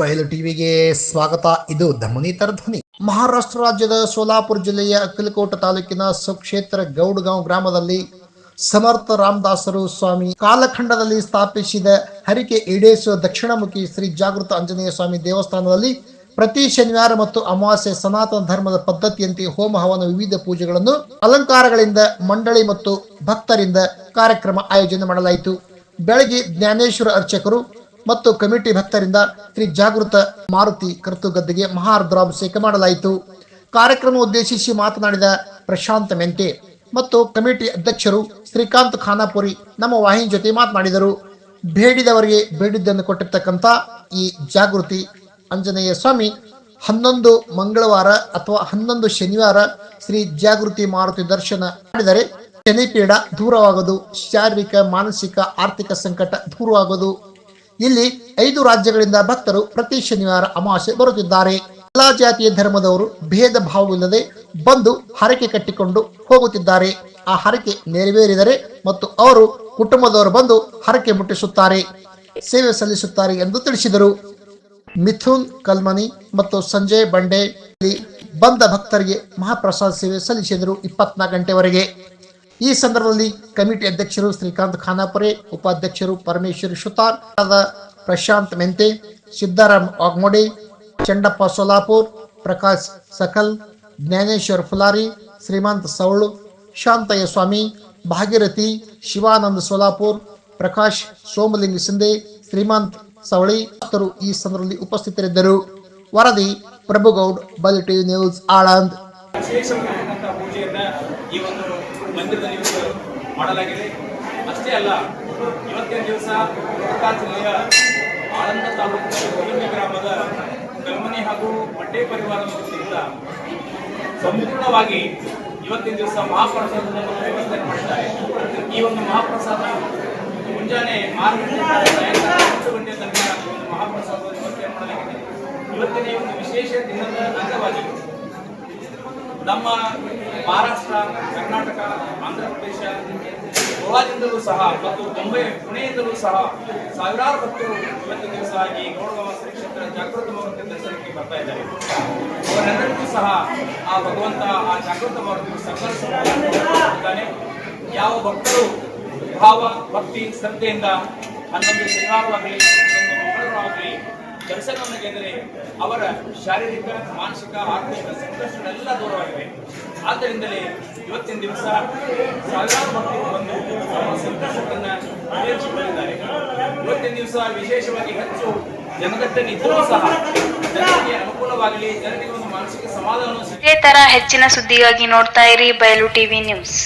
ಬಯಲು ಟಿವಿಗೆ ಸ್ವಾಗತ. ಇದು ಧಮನಿ ಧ್ವನಿ ಮಹಾರಾಷ್ಟ್ರ ರಾಜ್ಯದ ಸೋಲಾಪುರ ಜಿಲ್ಲೆಯ ಅಕ್ಕಲಕೋಟ ತಾಲೂಕಿನ ಸುಕ್ಷೇತ್ರ ಗೌಡ್ಗಾಂವ್ ಗ್ರಾಮದಲ್ಲಿ ಸಮರ್ಥ ರಾಮದಾಸರು ಸ್ವಾಮಿ ಕಾಲಖಂಡದಲ್ಲಿ ಸ್ಥಾಪಿಸಿದ ಹರಿಕೆ ಈಡೇರಿಸುವ ದಕ್ಷಿಣಮುಖಿ ಶ್ರೀ ಜಾಗೃತ ಆಂಜನೇಯ ಸ್ವಾಮಿ ದೇವಸ್ಥಾನದಲ್ಲಿ ಪ್ರತಿ ಶನಿವಾರ ಮತ್ತು ಅಮಾವಾಸ್ಯೆ ಸನಾತನ ಧರ್ಮದ ಪದ್ಧತಿಯಂತೆ ಹೋಮ ಹವನ ವಿವಿಧ ಪೂಜೆಗಳನ್ನು ಅಲಂಕಾರಗಳಿಂದ ಮಂಡಳಿ ಮತ್ತು ಭಕ್ತರಿಂದ ಕಾರ್ಯಕ್ರಮ ಆಯೋಜನೆ ಮಾಡಲಾಯಿತು. ಬೆಳಗ್ಗೆ ಜ್ಞಾನೇಶ್ವರ ಅರ್ಚಕರು ಮತ್ತು ಕಮಿಟಿ ಭಕ್ತರಿಂದ ಶ್ರೀ ಜಾಗೃತ ಮಾರುತಿ ಕರ್ತುಗದ್ದೆಗೆ ಮಹಾರುದ್ರಾಭಿಷೇಕ ಮಾಡಲಾಯಿತು. ಕಾರ್ಯಕ್ರಮ ಉದ್ದೇಶಿಸಿ ಮಾತನಾಡಿದ ಪ್ರಶಾಂತ ಮೆಂತೆ ಮತ್ತು ಕಮಿಟಿ ಅಧ್ಯಕ್ಷರು ಶ್ರೀಕಾಂತ್ ಖಾನಾಪುರಿ ನಮ್ಮ ವಾಹಿನಿ ಜೊತೆ ಮಾತನಾಡಿದರು. ಬೇಡಿದವರಿಗೆ ಬೇಡಿದ್ದನ್ನು ಕೊಟ್ಟಿರ್ತಕ್ಕಂಥ ಈ ಜಾಗೃತಿ ಆಂಜನೇಯ ಸ್ವಾಮಿ ಹನ್ನೊಂದು ಮಂಗಳವಾರ ಅಥವಾ ಹನ್ನೊಂದು ಶನಿವಾರ ಶ್ರೀ ಜಾಗೃತಿ ಮಾರುತಿ ದರ್ಶನ ಮಾಡಿದರೆ ಶನಿಪೀಡ ದೂರವಾಗದು, ಶಾರೀರಿಕ, ಮಾನಸಿಕ, ಆರ್ಥಿಕ ಸಂಕಟ ದೂರವಾಗದು. ಇಲ್ಲಿ ಐದು ರಾಜ್ಯಗಳಿಂದ ಭಕ್ತರು ಪ್ರತಿ ಶನಿವಾರ ಅಮಾವಾಸ್ಯೆ ಬರುತ್ತಿದ್ದಾರೆ. ಎಲ್ಲಾ ಜಾತಿಯ ಧರ್ಮದವರು ಭೇದ ಭಾವವಿಲ್ಲದೆ ಬಂದು ಹರಕೆ ಕಟ್ಟಿಕೊಂಡು ಹೋಗುತ್ತಿದ್ದಾರೆ. ಆ ಹರಕೆ ನೆರವೇರಿದರೆ ಮತ್ತು ಅವರು ಕುಟುಂಬದವರು ಬಂದು ಹರಕೆ ಮುಟ್ಟಿಸುತ್ತಾರೆ. ಸೇವೆ ಸಲ್ಲಿಸುತ್ತಾರೆ ಎಂದು ತಿಳಿಸಿದರು. ಮಿಥುನ್ ಕಲ್ಮನಿ ಮತ್ತು ಸಂಜಯ್ ಬಂಡೆ ಬಂದ ಭಕ್ತರಿಗೆ ಮಹಾಪ್ರಸಾದ ಸೇವೆ ಸಲ್ಲಿಸಿದರು ಇಪ್ಪತ್ನಾಲ್ಕು ಗಂಟೆವರೆಗೆ. ಈ ಸಂದರ್ಭದಲ್ಲಿ ಕಮಿಟಿ ಅಧ್ಯಕ್ಷರು ಶ್ರೀಕಾಂತ್ ಖಾನಾಪುರೆ, ಉಪಾಧ್ಯಕ್ಷರು ಪರಮೇಶ್ವರ್ ಶುತಾರ್ ಪ್ರಶಾಂತ್ ಮೆಂತೆ ಸಿದ್ದಾರಾಮ್ ವಾಗ್ಮೋಡೆ, ಚಂಡಪ್ಪ ಸೋಲಾಪುರ್, ಪ್ರಕಾಶ್ ಸಕಲ್, ಜ್ಞಾನೇಶ್ವರ್ ಫುಲಾರಿ, ಶ್ರೀಮಂತ್ ಸೌಳು ಶಾಂತಯ್ಯ ಸ್ವಾಮಿ, ಭಾಗೀರಥಿ, ಶಿವಾನಂದ್ ಸೋಲಾಪುರ್, ಪ್ರಕಾಶ್ ಸೋಮಲಿಂಗ ಸಿಂಧೆ, ಶ್ರೀಮಂತ್ ಸವಳಿ ಈ ಸಂದರ್ಭದಲ್ಲಿ ಉಪಸ್ಥಿತರಿದ್ದರು. ವರದಿ, ಪ್ರಭುಗೌಡ್ ಬಲಿಟಿ ನ್ಯೂಸ್, ಆಳಂದ್. ಈ ಒಂದು ಮಂದಿರದಲ್ಲಿ ಮಾಡಲಾಗಿದೆ. ಅಷ್ಟೇ ಅಲ್ಲ, ಇವತ್ತಿನ ದಿವಸ ಕೋಟಾ ಜಿಲ್ಲೆಯ ಆಳಂದ ತಾಲೂಕಿನ ಗ್ರಾಮದ ಕಲ್ಮನೆ ಹಾಗೂ ಮಡ್ಡೆ ಪರಿವಾರ ವತಿಯಿಂದ ಸಂಪೂರ್ಣವಾಗಿ ಇವತ್ತಿನ ದಿವಸ ಮಹಾಪ್ರಸಾದವನ್ನು ವ್ಯವಸ್ಥೆ ಮಾಡಿದ್ದಾರೆ. ಈ ಒಂದು ಮಹಾಪ್ರಸಾದ ಮುಂಜಾನೆ ಆರು ಗಂಟೆ ತನಕ ವ್ಯವಸ್ಥೆ ಮಾಡಲಾಗಿದೆ. ಇವತ್ತಿನ ವಿಶೇಷ ದಿನದ ಅಂಗವಾಗಿ ನಮ್ಮ ಮಹಾರಾಷ್ಟ್ರ, ಕರ್ನಾಟಕ ಆಂಧ್ರ ಪ್ರದೇಶ ಗೋವಾದಿಂದಲೂ ಸಹ ಮತ್ತು ಮುಂಬೈ, ಪುಣೆಯಿಂದಲೂ ಸಹ ಸಾವಿರಾರು ಭಕ್ತರು ಇವತ್ತು ದಿವಸ ಆಗಿ ಗೌಡಗಾಂವ ಶ್ರೀ ಕ್ಷೇತ್ರ ಜಾಗೃತ ಮಾರುತಿ ದರ್ಶನಕ್ಕೆ ಬರ್ತಾ ಇದ್ದಾರೆ. ಅವರೆಲ್ಲರಿಗೂ ಸಹ ಆ ಭಗವಂತ ಆ ಜಾಗೃತ ಮಾರುತಿ ಸಂಪರ್ಕ ಯಾವ ಭಕ್ತರು ಭಾವ ಭಕ್ತಿ ಶ್ರದ್ಧೆಯಿಂದ ಹನ್ನೊಂದು ಶನಿವಾರವಾಗಲಿ ಹನ್ನೊಂದು ಮಂಗಳವಾರವಾಗಲಿ ದರ್ಶನವನ್ನು ಗೆದ್ದರೆ ಅವರ ಶಾರೀರಿಕ, ಮಾನಸಿಕ, ಆರ್ಥಿಕ ಸಂಕಷ್ಟಗಳೆಲ್ಲ ದೂರವಾಗಿವೆ ಆದ್ದರಿಂದಲೇ ಇವತ್ತಿನ ದಿವಸ ಸಾವಿರಾರು ಭಕ್ತರು ಬಂದು ತಮ್ಮ ಸಂಕಷ್ಟಗಳನ್ನು ಪರಿಹರಿಸಿಕೊಂಡಿದ್ದಾರೆ ಇವತ್ತಿನ ದಿವಸ ವಿಶೇಷವಾಗಿ ಹೆಚ್ಚು ಜನದಟ್ಟಣೆ ಸಹ ಜನರಿಗೆ ಅನುಕೂಲವಾಗಲಿ, ಜನರಿಗೆ ಮಾನಸಿಕ ಸಮಾಧಾನ ಇದೇ ತರ ಹೆಚ್ಚಿನ ಸುದ್ದಿಗಾಗಿ ನೋಡ್ತಾ ಇರಿ ಬಯಲು ಟಿವಿ ನ್ಯೂಸ್.